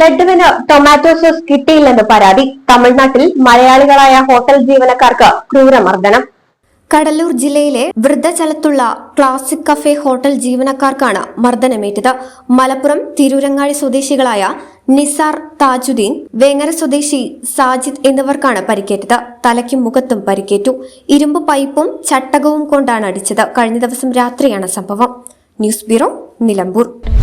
ലഡുവിന് tomato sauce കിട്ടിയില്ലെന്ന് പരാതി. തമിഴ്നാട്ടിൽ മലയാളികളായ ഹോട്ടൽ ജീവനക്കാർക്ക് ക്രൂരമർദ്ദനം. കടലൂർ ജില്ലയിലെ വൃദ്ധചലത്തുള്ള ക്ലാസിക് കഫേ ഹോട്ടൽ ജീവനക്കാർക്കാണ് മർദ്ദനമേറ്റത്. മലപ്പുറം തിരൂരങ്ങാടി സ്വദേശികളായ നിസാർ താജുദ്ദീൻ വേങ്ങര സ്വദേശി സാജിദ് എന്നിവർക്കാണ് പരിക്കേറ്റത്. തലയ്ക്കും മുഖത്തും പരിക്കേറ്റു. ഇരുമ്പ് പൈപ്പും ചട്ടകവും കൊണ്ടാണ് അടിച്ചത്. കഴിഞ്ഞ ദിവസം രാത്രിയാണ് സംഭവം. News bureau Nilambur.